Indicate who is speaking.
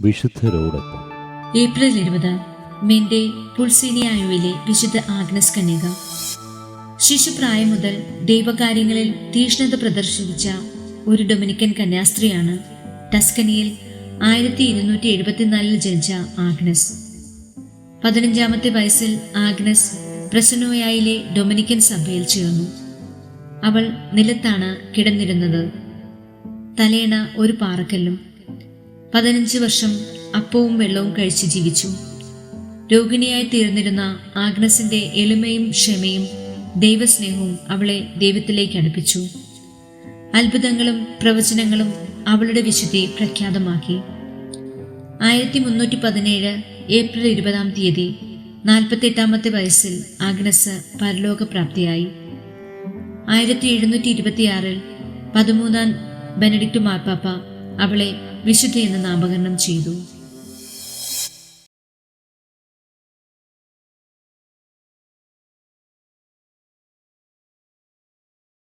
Speaker 1: വിശുദ്ധരോടൊപ്പം.
Speaker 2: April ഇരുപത് മെന്റെ പുൽസിനിയായുവിലെ വിശുദ്ധ Agnes കന്യക. ശിശുപ്രായം മുതൽ ദൈവകാര്യങ്ങളിൽ തീഷ്ണത പ്രദർശിപ്പിച്ച ഒരു ഡൊമിനിക്കൻ കന്യാസ്ത്രീയാണ് ടസ്കനിയിൽ ആയിരത്തി ഇരുന്നൂറ്റി എഴുപത്തിനാലിൽ ജനിച്ച ആഗ്നസ്. പതിനഞ്ചാമത്തെ വയസ്സിൽ ആഗ്നസ് പ്രസനോയായിലെ ഡൊമിനിക്കൻ സഭയിൽ ചേർന്നു. അവൾ നിലത്താണ് കിടന്നിരുന്നത്. തലേണ ഒരു പാറക്കല്ലും പതിനഞ്ച് വർഷം അപ്പവും വെള്ളവും കഴിച്ച് ജീവിച്ചു. രോഗിണിയായി തീർന്നിരുന്ന ആഗ്നസിന്റെ എളിമയും ക്ഷമയും ദൈവസ്നേഹവും അവളെ ദൈവത്തിലേക്ക് അടുപ്പിച്ചു. അത്ഭുതങ്ങളും പ്രവചനങ്ങളും അവളുടെ വിശുദ്ധി പ്രഖ്യാതമാക്കി. ആയിരത്തി മുന്നൂറ്റി പതിനേഴ് ഏപ്രിൽ ഇരുപതാം തീയതി നാൽപ്പത്തെട്ടാമത്തെ വയസ്സിൽ ആഗ്നസ് പരലോകപ്രാപ്തിയായി ആയിരത്തി എഴുന്നൂറ്റി ഇരുപത്തിയാറിൽ പതിമൂന്നാം ബെനഡിക്റ്റ് മാർപ്പാപ്പ അവളെ വിശുദ്ധ എന്ന് നാമകരണം ചെയ്തു.